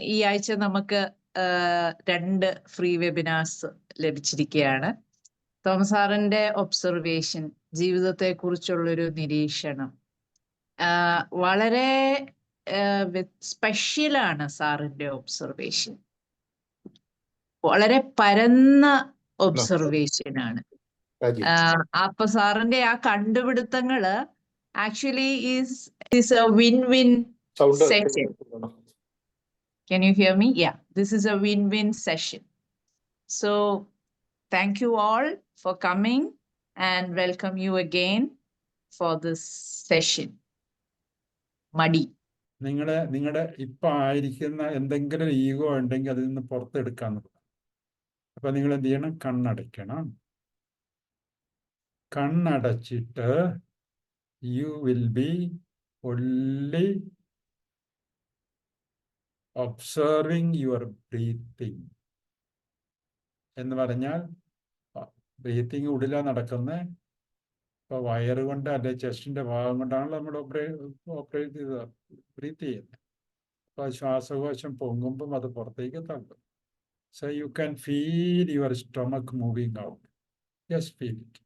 ഈ ആഴ്ച നമുക്ക് രണ്ട് ഫ്രീ വെബിനാർസ് ലഭിച്ചിരിക്കുകയാണ് തോമസ് സാറിന്റെ ഒബ്സർവേഷൻ ജീവിതത്തെ കുറിച്ചുള്ളൊരു നിരീക്ഷണം വളരെ സ്പെഷ്യലാണ് സാറിന്റെ ഒബ്സർവേഷൻ വളരെ പരന്ന ഒബ്സർവേഷൻ ആണ്. അപ്പൊ സാറിന്റെ ആ കണ്ടുപിടുത്തങ്ങൾ actually is is a win win Session. Can you hear me? Yeah, this is a win-win session. So thank you all for coming and welcome you again for this session. Muddy. നിങ്ങളെ നിങ്ങളുടെ ഇപ്പൊ ആയിരിക്കുന്ന എന്തെങ്കിലും ego ഉണ്ടെങ്കിൽ അതിൽ നിന്ന് പുറത്തെടുക്കാൻ അപ്പൊ നിങ്ങൾ എന്ത് ചെയ്യണം കണ്ണടയ്ക്കണം കണ്ണടച്ചിട്ട് you will be only observing your breathing എന്ന് പറഞ്ഞാൽ ബ്രീത്തിങ് ഉള്ളിലാണ് നടക്കുന്നത് ഇപ്പൊ വയറ് കൊണ്ട് അല്ലെ ചെസ്റ്റിന്റെ ഭാഗം കൊണ്ടാണല്ലോ നമ്മൾ ഓപ്പറേറ്റ് ചെയ്ത് ബ്രീത്ത് ചെയ്യുന്നത് അപ്പൊ ശ്വാസകോശം പൊങ്ങുമ്പം അത് പുറത്തേക്ക് തള്ളും. So you can feel your stomach moving out just feel it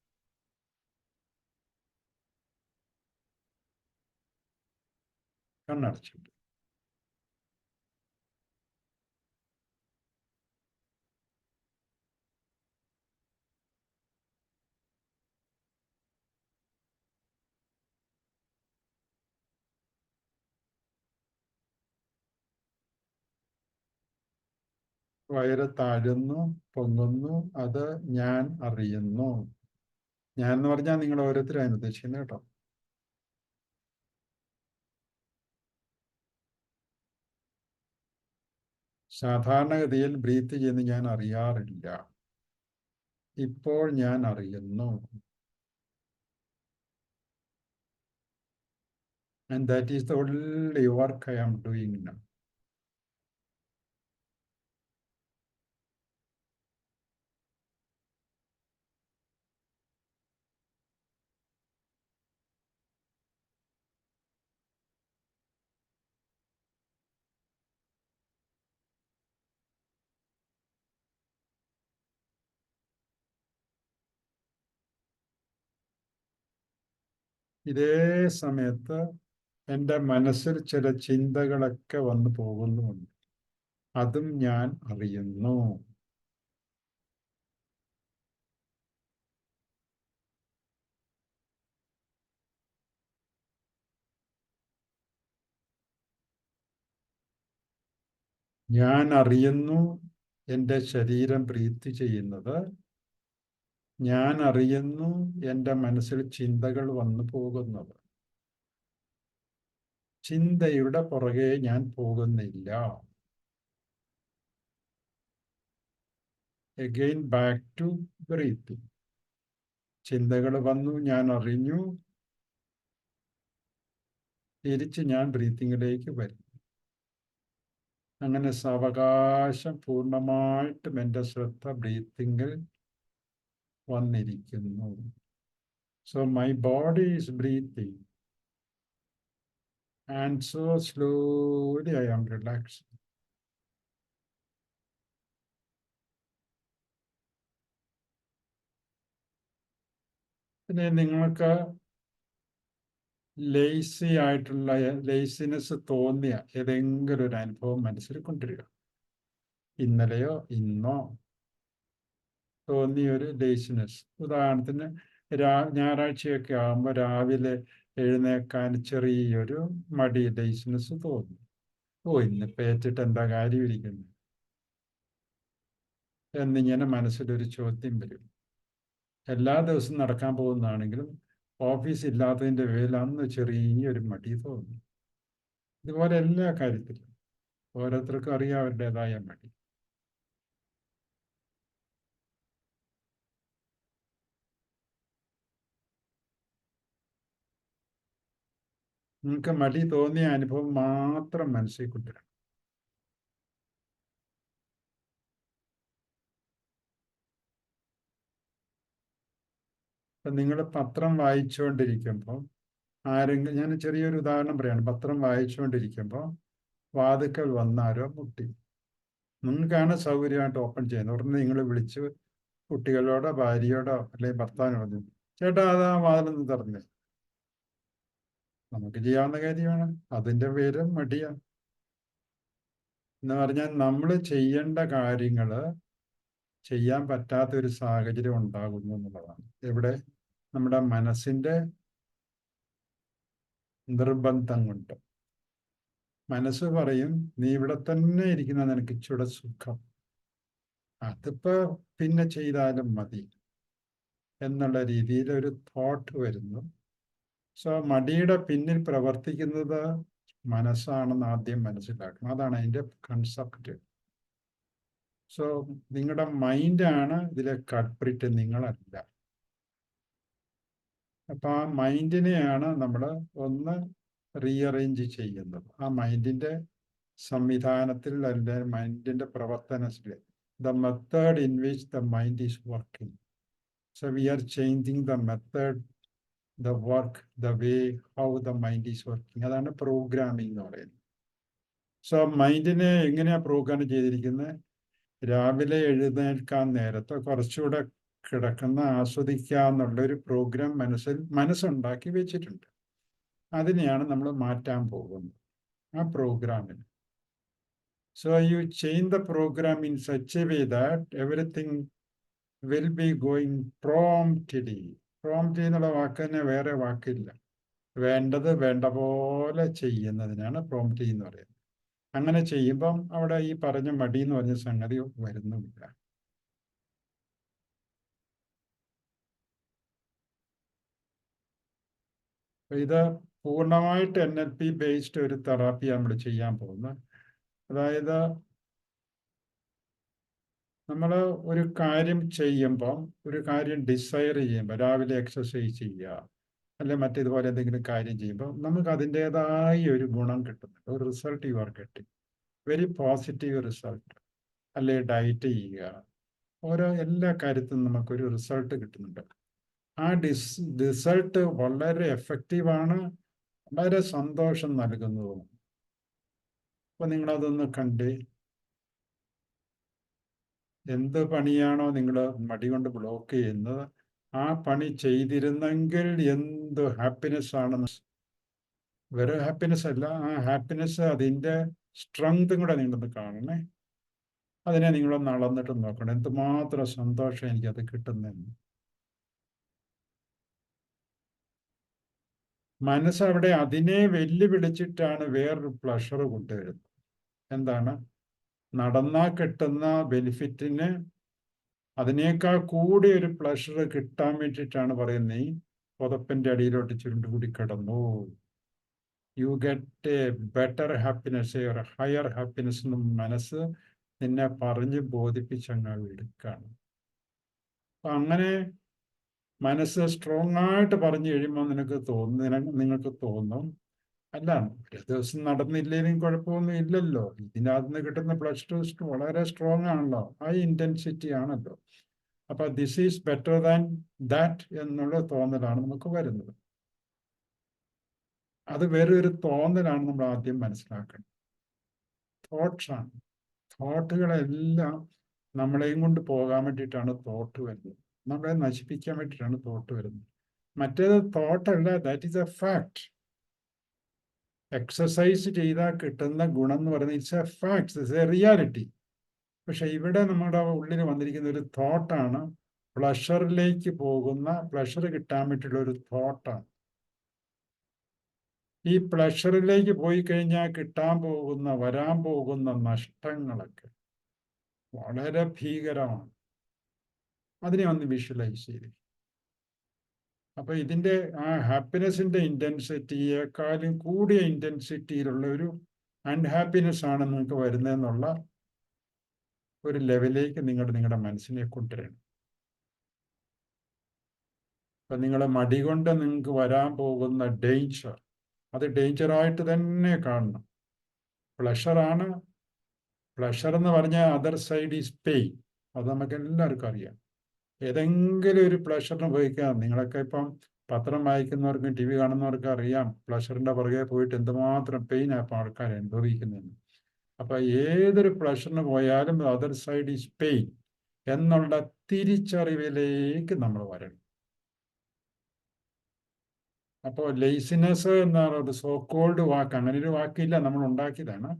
കണ്ണടച്ചിട്ട്. വയറ് താഴുന്നു പൊങ്ങുന്നു അത് ഞാൻ അറിയുന്നു. ഞാൻ എന്ന് പറഞ്ഞാൽ നിങ്ങൾ ഓരോരുത്തരും അതിന് ഉദ്ദേശിക്കുന്നത് കേട്ടോ. സാധാരണഗതിയിൽ ബ്രീത്ത് ചെയ്യുന്ന ഞാൻ അറിയാറില്ല. ഇപ്പോൾ ഞാൻ അറിയുന്നു. And that is the only work I am doing now. ഇതേ സമയത്ത് എന്റെ മനസ്സിൽ ചില ചിന്തകളൊക്കെ വന്നു പോകുന്നുമുണ്ട്. അതും ഞാൻ അറിയുന്നു. ഞാൻ അറിയുന്നു എന്റെ ശരീരം ബ്രീത്ത് ചെയ്യുന്നത് ഞാൻ അറിയുന്നു എന്റെ മനസ്സിൽ ചിന്തകൾ വന്നു പോകുന്നത്. ചിന്തയുടെ പുറകെ ഞാൻ പോകുന്നില്ല. എഗെയിൻ ബാക്ക് ടു ബ്രീത്തിങ് ചിന്തകൾ വന്നു ഞാൻ അറിഞ്ഞു. തിരിച്ച് ഞാൻ ബ്രീത്തിങ്ങിലേക്ക് വരുന്നു. അങ്ങനെ സാവകാശം പൂർണമായിട്ടും എന്റെ ശ്രദ്ധ ബ്രീത്തിങ്ങിൽ വന്നിരിക്കുന്നു. So my body is breathing and so slowly I am relaxing. പിന്നെ നിങ്ങൾക്ക് ലേസി ആയിട്ടുള്ള ലേസിനെസ് തോന്നിയ ഏതെങ്കിലും ഒരു അനുഭവം മനസ്സിൽ കൊണ്ടുവരിക. ഇന്നലെയോ ഇന്നോ തോന്നിയ ഒരു ലേസിനെസ് ഉദാഹരണത്തിന് രാ ഞായറാഴ്ചയൊക്കെ ആകുമ്പോൾ രാവിലെ എഴുന്നേക്കാൻ ചെറിയൊരു മടി ലേസിനെസ് തോന്നി. ഓ ഇന്ന് പേറ്റിട്ട് എന്താ കാര്യം ഇരിക്കുന്നു? എന്നിങ്ങനെ മനസ്സിലൊരു ചോദ്യം വരും. എല്ലാ ദിവസവും നടക്കാൻ പോകുന്നതാണെങ്കിലും ഓഫീസ് ഇല്ലാത്തതിന്റെ പേരിൽ അന്ന് ചെറിയൊരു മടി തോന്നി. ഇതുപോലെ എല്ലാ കാര്യത്തിലും ഓരോരുത്തർക്കും അറിയാം അവരുടേതായ മടി. നിങ്ങൾക്ക് മടി തോന്നിയ അനുഭവം മാത്രം മനസ്സിൽ കൊണ്ടുവരണം. ഇപ്പം നിങ്ങൾ പത്രം വായിച്ചുകൊണ്ടിരിക്കുമ്പോൾ ആരെങ്കിലും ഞാൻ ചെറിയൊരു ഉദാഹരണം പറയാണ്. പത്രം വായിച്ചുകൊണ്ടിരിക്കുമ്പോൾ വാതുക്കൽ വന്നാരോ മുട്ടി. നിങ്ങൾക്കാണ് സൗകര്യമായിട്ട് ഓപ്പൺ ചെയ്യുന്നത്. ഉടനെ നിങ്ങൾ വിളിച്ച് കുട്ടികളോടോ ഭാര്യയോടോ അല്ലെങ്കിൽ ഭർത്താവിനോടോ ചേട്ടാ അത് ആ വാതിലൊന്ന് തുറന്നേ. നമുക്ക് ചെയ്യാവുന്ന കാര്യമാണ്. അതിന്റെ പേര് മടിയാണ്. എന്ന് പറഞ്ഞാൽ നമ്മൾ ചെയ്യേണ്ട കാര്യങ്ങൾ ചെയ്യാൻ പറ്റാത്ത ഒരു സാഹചര്യം ഉണ്ടാകുന്നു എന്നുള്ളതാണ്. എവിടെ? നമ്മുടെ മനസ്സിന്റെ നിർബന്ധം കൊണ്ട്. മനസ്സ് പറയും നീ ഇവിടെ തന്നെ ഇരിക്കുന്ന നിനക്ക് ഇച്ചിടെ സുഖം. അതിപ്പോ പിന്നെ ചെയ്താലും മതി. എന്നുള്ള രീതിയിൽ ഒരു തോട്ട് വരുന്നു. സോ മടിയുടെ പിന്നിൽ പ്രവർത്തിക്കുന്നത് മനസ്സാണെന്ന് ആദ്യം മനസ്സിലാക്കണം. അതാണ് അതിന്റെ കൺസെപ്റ്റ് സോ നിങ്ങളുടെ മൈൻഡാണ് ഇതിലെ കൾപ്രിറ്റ് നിങ്ങളല്ല. അപ്പൊ ആ മൈൻഡിനെയാണ് നമ്മൾ ഒന്ന് റീഅറേഞ്ച് ചെയ്യുന്നത്. ആ മൈൻഡിന്റെ സംവിധാനത്തിൽ അല്ലെ മൈൻഡിന്റെ പ്രവർത്തനത്തിൽ. The method in which the mind is working so we are changing the method the work the way how the mind is working അതാണ് പ്രോഗ്രാമിംഗ് എന്ന് പറയുന്നത്. സോ മൈൻഡിനെ എങ്ങനെയാണ് പ്രോഗ്രാം ചെയ്തിരിക്കുന്നത് രാവിലെ എഴുന്നേൽക്കാൻ നേരത്തെ കുറച്ചുകൂടെ കിടക്കുന്ന ആസ്വദിക്കാന്നുള്ള ഒരു പ്രോഗ്രാം മനസ്സിൽ മനസ്സുണ്ടാക്കി വെച്ചിട്ടുണ്ട്. അതിനെയാണ് നമ്മൾ മാറ്റാൻ പോകുന്നത്. ആ പ്രോഗ്രാമിന് so you change the program in such a way that everything will be going promptly prompt എന്നുള്ള വാക്ക് തന്നെ വേറെ വാക്കില്ല. വേണ്ടത് വേണ്ട പോലെ ചെയ്യുന്നതിനാണ് പ്രോംപ്റ്റ് എന്ന് പറയുന്നത്. അങ്ങനെ ചെയ്യുമ്പം അവിടെ ഈ പറഞ്ഞ മടി എന്ന് പറഞ്ഞ സംഗതി വരുന്നുമില്ല. ഇത് പൂർണമായിട്ട് എൻ എൽ പി ബേസ്ഡ് ഒരു തെറാപ്പി നമ്മൾ ചെയ്യാൻ പോകുന്നത്. അതായത് നമ്മൾ ഒരു കാര്യം ചെയ്യുമ്പം ഒരു കാര്യം ഡിസൈർ ചെയ്യുമ്പോൾ രാവിലെ എക്സസൈസ് ചെയ്യുക അല്ലെ മറ്റേതുപോലെ എന്തെങ്കിലും കാര്യം ചെയ്യുമ്പോൾ നമുക്ക് അതിന്റെതായ ഒരു ഗുണം കിട്ടുന്നുണ്ട്. ഒരു result you are getting very positive result. അല്ലെ ഡയറ്റ് ചെയ്യുക. ഓരോ എല്ലാ കാര്യത്തിനും നമുക്കൊരു റിസൾട്ട് കിട്ടുന്നുണ്ട്. ആ ഡിസ് റിസൾട്ട് വളരെ എഫക്റ്റീവാണ്. വളരെ സന്തോഷം നൽകുന്നതും. അപ്പൊ നിങ്ങളതൊന്ന് കണ്ട് എന്ത് പണിയാണോ നിങ്ങൾ മടി കൊണ്ട് ബ്ലോക്ക് ചെയ്യുന്നത്? ആ പണി ചെയ്തിരുന്നെങ്കിൽ എന്ത് ഹാപ്പിനെസ് ആണെന്ന് വെറും ഹാപ്പിനെസ് അല്ല ആ ഹാപ്പിനെസ് അതിന്റെ സ്ട്രെങ്തും കൂടെ നിങ്ങളൊന്ന് കാണണേ. അതിനെ നിങ്ങളൊന്ന് അളന്നിട്ട് നോക്കണം. എന്തുമാത്രം സന്തോഷം എനിക്കത് കിട്ടുന്നെന്ന്. മനസ്സവിടെ അതിനെ വെല്ലുവിളിച്ചിട്ടാണ് വേറൊരു പ്ലഷർ കൊണ്ടുവരുന്നത്. എന്താണ്? നടന്നാ കിട്ടുന്ന ബെനിഫിറ്റിന് അതിനേക്കാൾ കൂടി ഒരു പ്ലഷർ കിട്ടാൻ വേണ്ടിയിട്ടാണ് പറയുന്നത് ഈ പുതപ്പിന്റെ അടിയിലോട്ട് ചുരുണ്ടുകൂടി കിടന്നു. You get a better happiness higher happiness എന്ന മനസ്സ് നിന്നെ പറഞ്ഞ് ബോധിപ്പിച്ചങ്ങ് എടുക്കുകയാണ് അപ്പൊ അങ്ങനെ മനസ്സ് സ്ട്രോങ് ആയിട്ട് പറഞ്ഞു കഴിയുമ്പോൾ നിനക്ക് തോന്നും നിങ്ങൾക്ക് തോന്നും അല്ല ഒരു ദിവസം നടന്നില്ലെങ്കിലും കുഴപ്പമൊന്നും ഇല്ലല്ലോ. ഇതിനകത്ത് നിന്ന് കിട്ടുന്ന പ്ലസ് ടു വളരെ സ്ട്രോങ് ആണല്ലോ. ഹൈ ഇന്റൻസിറ്റി ആണല്ലോ. അപ്പൊ this is better than that എന്നുള്ള തോന്നലാണ് നമുക്ക് വരുന്നത്. അത് വേറെ ഒരു തോന്നലാണ് നമ്മൾ ആദ്യം മനസ്സിലാക്കണം. തോട്ട്സ് ആണ്. തോട്ടുകളെല്ലാം നമ്മളെയും കൊണ്ട് പോകാൻ വേണ്ടിയിട്ടാണ് തോട്ട് വരുന്നത്. നമ്മളെ നശിപ്പിക്കാൻ വേണ്ടിയിട്ടാണ് തോട്ട് വരുന്നത്. മറ്റേത് തോട്ടല്ല that is a fact exercise ചെയ്താൽ കിട്ടുന്ന ഗുണം എന്ന് പറയുന്നത് it's a facts it's a reality പക്ഷെ ഇവിടെ നമ്മുടെ ഉള്ളിൽ വന്നിരിക്കുന്ന ഒരു തോട്ടാണ് പ്ലഷറിലേക്ക് പോകുന്ന പ്ലഷർ കിട്ടാൻ വേണ്ടിയിട്ടുള്ള ഒരു തോട്ടാണ് ഈ പ്ലഷറിലേക്ക് പോയി കഴിഞ്ഞാൽ കിട്ടാൻ പോകുന്ന വരാൻ പോകുന്ന നഷ്ടങ്ങളൊക്കെ വളരെ ഭീകരമാണ്. അതിനെ ഒന്ന് വിഷ്വലൈസ് ചെയ്ത്. അപ്പൊ ഇതിന്റെ ആ ഹാപ്പിനെസിന്റെ ഇന്റൻസിറ്റിയേക്കാളും കൂടിയ ഇന്റൻസിറ്റിയിലുള്ള ഒരു അൺഹാപ്പിനെസ് ആണ് നിങ്ങൾക്ക് വരുന്നതെന്നുള്ള ഒരു ലെവലിലേക്ക് നിങ്ങൾ നിങ്ങളുടെ മനസ്സിനെ കൊണ്ടുവരണം. അപ്പൊ നിങ്ങൾ മടി കൊണ്ട് നിങ്ങൾക്ക് വരാൻ പോകുന്ന ഡേഞ്ചർ അത് ഡേഞ്ചറായിട്ട് തന്നെ കാണണം. പ്ലഷറാണ് പ്ലഷർ എന്ന് പറഞ്ഞാൽ അതർ സൈഡ് ഈസ് പെയിൻ അത് നമുക്ക് എല്ലാവർക്കും അറിയാം. ഏതെങ്കിലും ഒരു പ്ലഷറിന് ഉപയോഗിക്കാം. നിങ്ങളൊക്കെ ഇപ്പം പത്രം വായിക്കുന്നവർക്കും ടി വി കാണുന്നവർക്കും അറിയാം. പ്ലഷറിന്റെ പുറകെ പോയിട്ട് എന്തുമാത്രം പെയിൻ ആപ്പം ആൾക്കാർ അനുഭവിക്കുന്നതെന്ന് അപ്പൊ ഏതൊരു പ്ലഷറിന് പോയാലും അതർ സൈഡ് ഈസ് പെയിൻ എന്നുള്ള തിരിച്ചറിവിലേക്ക് നമ്മൾ വരണം. അപ്പോൾ ലേസിനെസ് എന്നാണ് ഒരു സോ കോൾഡ് വാക്ക്. അങ്ങനെ ഒരു വാക്കില്ല. നമ്മൾ ഉണ്ടാക്കിയതാണ്.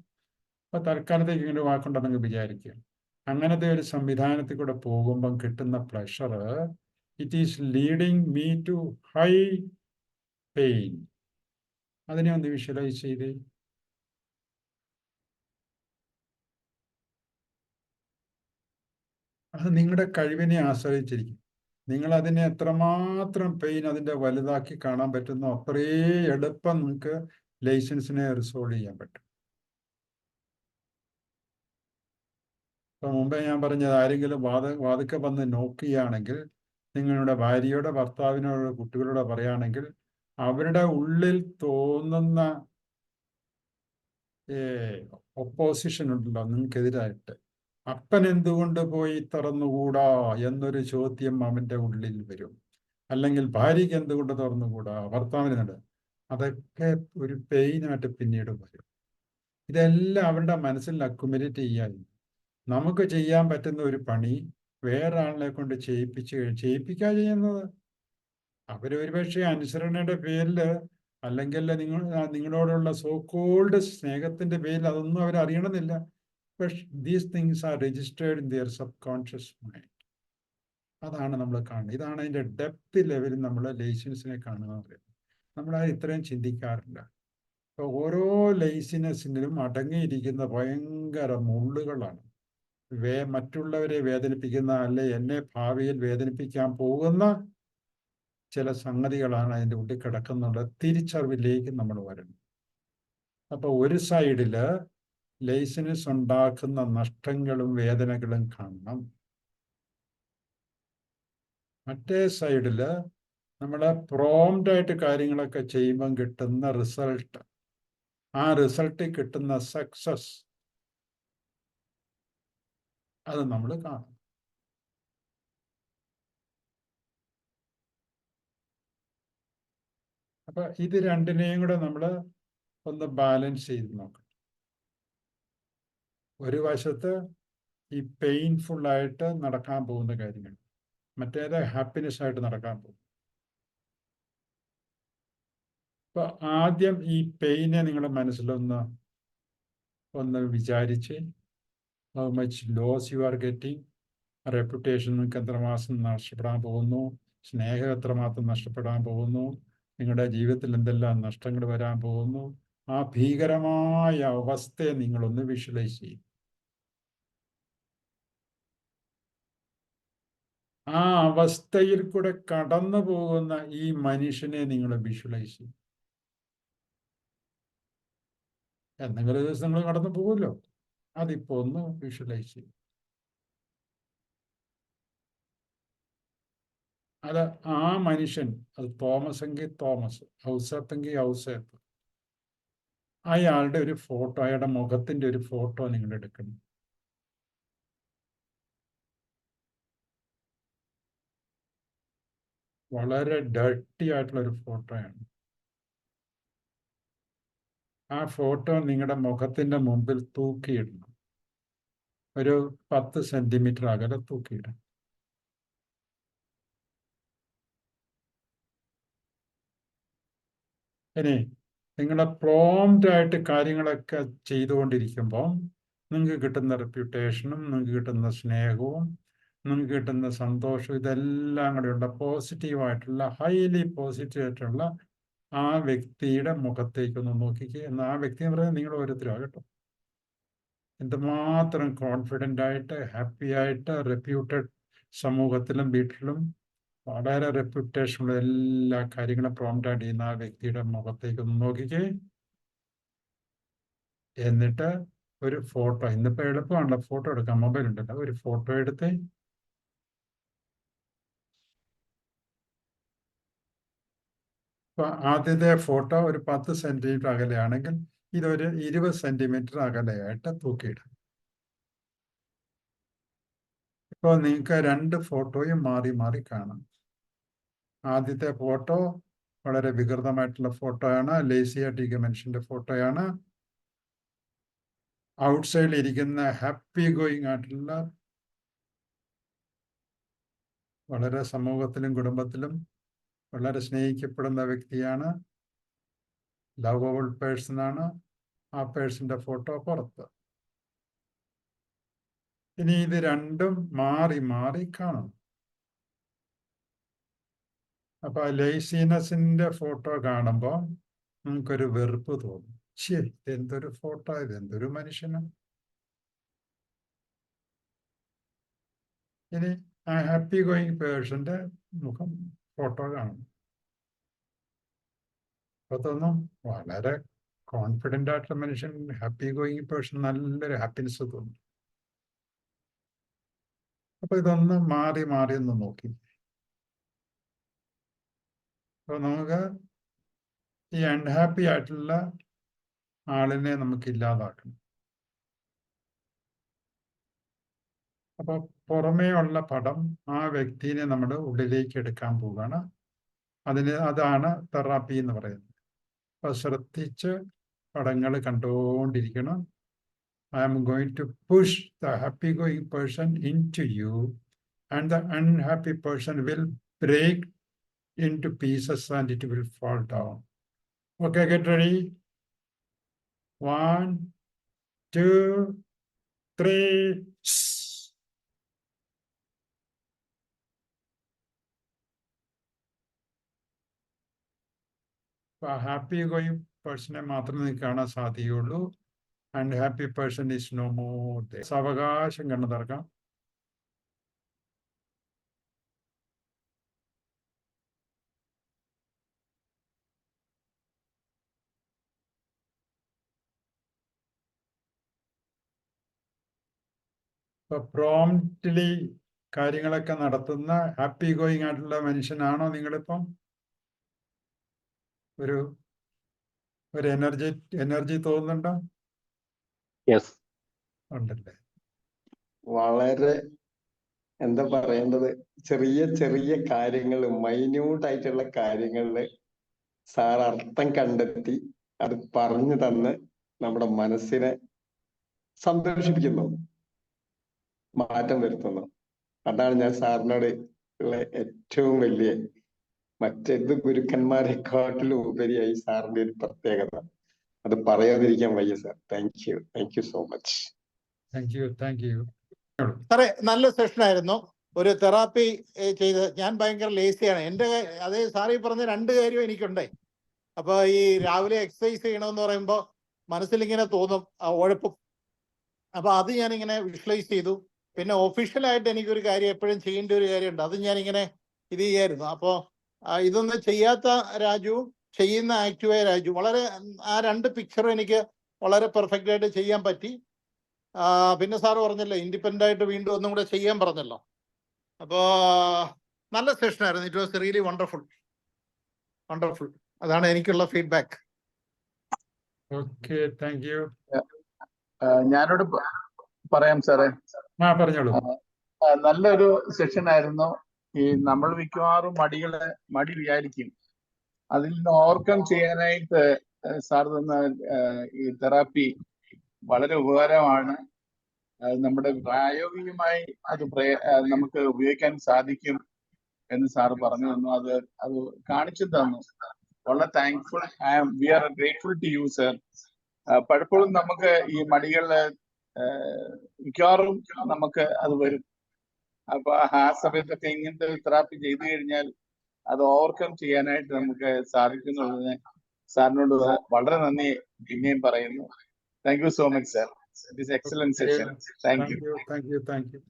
അപ്പൊ തൽക്കാലത്തേക്ക് ഇങ്ങനെ ഒരു വാക്കുണ്ടെന്നങ്ങ് വിചാരിക്കുക. അങ്ങനത്തെ ഒരു സംവിധാനത്തിൽ കൂടെ പോകുമ്പം കിട്ടുന്ന pleasure it is leading me to high pain അതിനെ ഒന്ന് വിഷ്വലൈസ് ചെയ്തേ. അത് നിങ്ങളുടെ കഴിവിനെ ആശ്രയിച്ചിരിക്കും. നിങ്ങൾ അതിനെ എത്രമാത്രം പെയിൻ അതിന്റെ വലുതാക്കി കാണാൻ പറ്റുന്നോ അത്രേ എളുപ്പം നിങ്ങൾക്ക് ലൈസൻസിനെ റിസോൾവ് ചെയ്യാൻ പറ്റും. ഇപ്പൊ മുമ്പേ ഞാൻ പറഞ്ഞത് ആരെങ്കിലും വാത വാതുക്കെ വന്ന് നോക്കുകയാണെങ്കിൽ നിങ്ങളുടെ ഭാര്യയുടെ ഭർത്താവിനോട് കുട്ടികളോട് പറയുകയാണെങ്കിൽ അവരുടെ ഉള്ളിൽ തോന്നുന്ന ഒപ്പോസിഷൻ ഉണ്ടല്ലോ നിങ്ങൾക്കെതിരായിട്ട്. അപ്പൻ എന്തുകൊണ്ട് പോയി തുറന്നുകൂടാ എന്നൊരു ചോദ്യം അവന്റെ ഉള്ളിൽ വരും. അല്ലെങ്കിൽ ഭാര്യയ്ക്ക് എന്തുകൊണ്ട് തുറന്നുകൂടാ? ഭർത്താവിനുണ്ട് അതൊക്കെ ഒരു പെയിനായിട്ട് പിന്നീട് വരും. ഇതെല്ലാം അവരുടെ മനസ്സിൽ അക്കുമുലേറ്റ് ചെയ്യാൻ നമുക്ക് ചെയ്യാൻ പറ്റുന്ന ഒരു പണി വേറെ ആളിനെ കൊണ്ട് ചെയ്യിപ്പിച്ച് ചെയ്യിപ്പിക്കാ ചെയ്യുന്നത്. അവർ ഒരുപക്ഷെ അനുസരണയുടെ പേരിൽ അല്ലെങ്കിൽ നിങ്ങൾ നിങ്ങളോടുള്ള സോ കോൾഡ് സ്നേഹത്തിന്റെ പേരിൽ അതൊന്നും അവർ അറിയണമെന്നില്ല. പക്ഷെ these things are registered in their subconscious mind അതാണ് നമ്മൾ കാണുന്നത്. ഇതാണ് അതിന്റെ ഡെപ്ത് ലെവലിൽ നമ്മൾ ലൈസൻസിനെ കാണുന്നത് നമ്മൾ അത് ഇത്രയും ചിന്തിക്കാറില്ല. ഓരോ ലൈസിനസിനും അടങ്ങിയിരിക്കുന്ന ഭയങ്കര മുള്ളുകളാണ്. വേ മറ്റുള്ളവരെ വേദനിപ്പിക്കുന്ന അല്ലെ എന്നെ ഭാവിയിൽ വേദനിപ്പിക്കാൻ പോകുന്ന ചില സംഗതികളാണ് അതിന്റെ ഉള്ളിൽ കിടക്കുന്നുള്ള തിരിച്ചറിവിലേക്ക് നമ്മൾ വരണം. അപ്പൊ ഒരു സൈഡിൽ ലൈസൻസ് ഉണ്ടാക്കുന്ന നഷ്ടങ്ങളും വേദനകളും കാണണം. മറ്റേ സൈഡിൽ നമ്മൾ പ്രോംഡ് ആയിട്ട് കാര്യങ്ങളൊക്കെ ചെയ്യുമ്പം കിട്ടുന്ന റിസൾട്ട് ആ റിസൾട്ടിൽ കിട്ടുന്ന സക്സസ് അത് നമ്മൾ കാണും. അപ്പൊ ഇത് രണ്ടിനെയും കൂടെ നമ്മൾ ഒന്ന് ബാലൻസ് ചെയ്ത് നോക്കണം. ഒരു വശത്ത് ഈ പെയിൻഫുൾ ആയിട്ട് നടക്കാൻ പോകുന്ന കാര്യങ്ങൾ മറ്റേത് ഹാപ്പിനെസ് ആയിട്ട് നടക്കാൻ പോകും. അപ്പൊ ആദ്യം ഈ പെയിനെ നിങ്ങളുടെ മനസ്സിലൊന്ന് ഒന്ന് വിചാരിച്ച് how much loss you are getting, reputation നിങ്ങൾക്ക് എത്രമാസം നഷ്ടപ്പെടാൻ പോകുന്നു സ്നേഹം എത്രമാത്രം നഷ്ടപ്പെടാൻ പോകുന്നു നിങ്ങളുടെ ജീവിതത്തിൽ എന്തെല്ലാം നഷ്ടങ്ങൾ വരാൻ പോകുന്നു ആ ഭീകരമായ അവസ്ഥയെ നിങ്ങളൊന്ന് വിഷ്വലൈസ് ചെയ്യും. ആ അവസ്ഥയിൽ കൂടെ കടന്നു പോകുന്ന ഈ മനുഷ്യനെ നിങ്ങൾ വിഷ്വലൈസ് ചെയ്യും. എന്തെങ്കിലും ദിവസം നിങ്ങൾ കടന്നു പോകുമല്ലോ. അതിപ്പോ ഒന്ന് വിഷ്വലൈസ് ചെയ്യും. അത് ആ മനുഷ്യൻ അത് തോമസ് എങ്കിൽ തോമസ് എങ്കിൽ ഔസേപ്പ് അയാളുടെ ഒരു ഫോട്ടോ അയാളുടെ മുഖത്തിന്റെ ഒരു ഫോട്ടോ നിങ്ങൾ എടുക്കണം. വളരെ ഡർട്ടി ആയിട്ടുള്ള ഒരു ഫോട്ടോയാണ് ആ ഫോട്ടോ നിങ്ങളുടെ മുഖത്തിന്റെ മുമ്പിൽ തൂക്കിയിടണം. ഒരു പത്ത് സെന്റിമീറ്റർ അകലെ തൂക്കിയിടണം. ഇനി നിങ്ങളെ പ്രോംറ്റ് ആയിട്ട് കാര്യങ്ങളൊക്കെ ചെയ്തുകൊണ്ടിരിക്കുമ്പോൾ നിങ്ങൾക്ക് കിട്ടുന്ന റെപ്യൂട്ടേഷനും നിങ്ങൾക്ക് കിട്ടുന്ന സ്നേഹവും നിങ്ങൾക്ക് കിട്ടുന്ന സന്തോഷവും ഇതെല്ലാം കൂടെയുള്ള പോസിറ്റീവായിട്ടുള്ള ഹൈലി പോസിറ്റീവ് ആയിട്ടുള്ള ആ വ്യക്തിയുടെ മുഖത്തേക്കൊന്ന് നോക്കിക്കുക എന്നാൽ ആ വ്യക്തി എന്ന് പറയുന്നത് നിങ്ങൾ ഓരോരുത്തരും കേട്ടോ. എന്തുമാത്രം കോൺഫിഡന്റ് ആയിട്ട് ഹാപ്പി ആയിട്ട് റെപ്യൂട്ടഡ് സമൂഹത്തിലും വീട്ടിലും വളരെ റെപ്യൂട്ടേഷനുള്ള എല്ലാ കാര്യങ്ങളും പ്രോംപ്റ്റ് ചെയ്യുന്ന ആ വ്യക്തിയുടെ മുഖത്തേക്ക് ഒന്ന് നോക്കിക്കേ. എന്നിട്ട് ഒരു ഫോട്ടോ ഇന്നിപ്പോൾ എളുപ്പമാണല്ലോ ഫോട്ടോ എടുക്കാം. മൊബൈൽ ഉണ്ടല്ലോ ഒരു ഫോട്ടോ എടുത്ത് ഇപ്പൊ ആദ്യത്തെ ഫോട്ടോ ഒരു പത്ത് സെന്റിമീറ്റർ അകലെയാണെങ്കിൽ ഇതൊരു ഇരുപത് സെന്റിമീറ്റർ അകലെയായിട്ട് തൂക്കിയിടും ഇപ്പോൾ നിങ്ങൾക്ക് രണ്ട് ഫോട്ടോയും മാറി മാറി കാണാം. ആദ്യത്തെ ഫോട്ടോ വളരെ വികൃതമായിട്ടുള്ള ഫോട്ടോയാണ് ലേസിയ ആയിട്ടിരിക്കുന്ന മനുഷ്യന്റെ ഫോട്ടോയാണ്. ഔട്ട്സൈഡിൽ ഇരിക്കുന്ന ഹാപ്പി ഗോയിങ് ആയിട്ടുള്ള വളരെ സമൂഹത്തിലും കുടുംബത്തിലും വളരെ സ്നേഹിക്കപ്പെടുന്ന വ്യക്തിയാണ്. ലവബിൾ പേഴ്സൺ ആണ്. ആ പേഴ്സിന്റെ ഫോട്ടോ പുറത്ത്. ഇനി ഇത് രണ്ടും മാറി മാറി കാണും അപ്പൊ ലൈസീനസിന്റെ ഫോട്ടോ കാണുമ്പോൾ നമുക്കൊരു വെറുപ്പ് തോന്നും. ശരി എന്തൊരു ഫോട്ടോ ഇത് എന്തൊരു മനുഷ്യനും? ഇനി ആ ഹാപ്പി ഗോയിങ് പേഴ്സന്റെ മുഖം ഫോട്ടോ അപ്പൊ തോന്നും വളരെ കോൺഫിഡന്റ് ആയിട്ടുള്ള മനുഷ്യൻ ഹാപ്പി ഗോയിങ് പേഴ്സൺ നല്ലൊരു ഹാപ്പിനെസ് തോന്നും അപ്പൊ ഇതൊന്ന് മാറി മാറി ഒന്ന് നോക്കി. അപ്പൊ നമുക്ക് ഈ അൺഹാപ്പി ആയിട്ടുള്ള ആളിനെ നമുക്ക് ഇല്ലാതാക്കണം. അപ്പൊ പുറമേ ഉള്ള പടം ആ വ്യക്തിനെ നമ്മൾ ഉള്ളിലേക്ക് എടുക്കാൻ പോവുകയാണ് അതിന് അതാണ് തെറാപ്പി എന്ന് പറയുന്നത് അപ്പൊ ശ്രദ്ധിച്ച് പടങ്ങൾ കണ്ടുകൊണ്ടിരിക്കണം I am going to push the happy going person into you and the unhappy person will break into pieces and it will fall down okay get ready. One, two, three. Happy going പേഴ്സണെ മാത്രമേ നിങ്ങൾക്ക് കാണാൻ സാധിക്കുകയുള്ളൂ. And happy person is no more സാവകാശം കണ്ണു തുറക്കാം. Promptly കാര്യങ്ങളൊക്കെ നടത്തുന്ന ഹാപ്പി ഗോയിങ് ആയിട്ടുള്ള മനുഷ്യനാണോ നിങ്ങളിപ്പം? ഒരു ഒരു എനർജി എനർജി തോന്നുന്നുണ്ടോ? യെസ് ഉണ്ടല്ലേ. വളരെ എന്താ പറയേണ്ടത്? ചെറിയ ചെറിയ കാര്യങ്ങൾ മൈന്യൂട്ട് ആയിട്ടുള്ള കാര്യങ്ങളിൽ സാർ അർത്ഥം കണ്ടെത്തി അത് പറഞ്ഞു തന്ന് നമ്മുടെ മനസ്സിനെ സന്തോഷിപ്പിക്കുന്നു. മാറ്റം വരുത്തുന്നു. അതാണ് ഞാൻ സാറിനോട് ഉള്ള ഏറ്റവും വലിയ മറ്റേത് ഗുരുക്കന്മാരെക്കാട്ടിലും ഉപരിയായി സാറിന്റെ ഒരു പ്രത്യേകത. അത് പറയാതിരിക്കാൻ വയ്യ sir. Thank you thank you so much thank you thank you സാറേ നല്ല സെഷൻ ആയിരുന്നു ഒരു തെറാപ്പി ചെയ്ത് ഞാൻ ഭയങ്കര ലേസിയാണ് എന്റെ അതേ സാറി പറഞ്ഞ രണ്ട് കാര്യം എനിക്കുണ്ടേ. അപ്പൊ ഈ രാവിലെ എക്സസൈസ് ചെയ്യണമെന്ന് പറയുമ്പോൾ മനസ്സിലിങ്ങനെ തോന്നും ആ ഉഴപ്പും. അപ്പൊ അത് ഞാനിങ്ങനെ വിഷ്വലൈസ് ചെയ്തു. പിന്നെ ഒഫീഷ്യലായിട്ട് എനിക്കൊരു കാര്യം എപ്പോഴും ചെയ്യേണ്ട ഒരു കാര്യമുണ്ട്. അത് ഞാനിങ്ങനെ ഇത് ചെയ്യായിരുന്നു. അപ്പോൾ ഇതൊന്നും ചെയ്യാത്ത രാജുവും ചെയ്യുന്ന ആക്റ്റീവായ രാജു. വളരെ ആ രണ്ട് പിക്ചറും എനിക്ക് വളരെ പെർഫെക്റ്റ് ആയിട്ട് ചെയ്യാൻ പറ്റി. പിന്നെ സാറ് പറഞ്ഞല്ലോ ഇൻഡിപെൻഡന്റ് ആയിട്ട് വീണ്ടും ഒന്നും കൂടെ ചെയ്യാൻ പറഞ്ഞല്ലോ. അപ്പോ നല്ല സെഷൻ ആയിരുന്നു. It was really wonderful wonderful അതാണ് എനിക്കുള്ള ഫീഡ്ബാക്ക് ഓക്കെ താങ്ക് യു ഞാനോട് പറയാം സാറേ. പറഞ്ഞോളൂ. നല്ലൊരു സെഷൻ ആയിരുന്നു. ഈ നമ്മൾ മിക്കവാറും മടികളെ മടി വിചാരിക്കും. അതിൽ നിന്ന് ഓവർകം ചെയ്യാനായിട്ട് സാർ തന്ന ഈ തെറാപ്പി വളരെ ഉപകാരമാണ്. നമ്മുടെ പ്രായോഗികമായി അത് നമുക്ക് ഉപയോഗിക്കാൻ സാധിക്കും എന്ന് സാർ പറഞ്ഞു തന്നു. അത് അത് കാണിച്ചു തന്നു. വളരെ thankful I am we are grateful to you sir പലപ്പോഴും നമുക്ക് ഈ മടികളിൽ മിക്കവാറും നമുക്ക് അത് വരും. അപ്പൊ ആ സമയത്തൊക്കെ ഇങ്ങനത്തെ തെറാപ്പി ചെയ്തു കഴിഞ്ഞാൽ അത് ഓവർകം ചെയ്യാനായിട്ട് നമുക്ക് സാധിക്കുന്നുള്ളതിന് സാറിനോട് വളരെ നന്ദി പിന്നെയും പറയുന്നു. Thank you so much sir it is excellent session thank you thank you thank you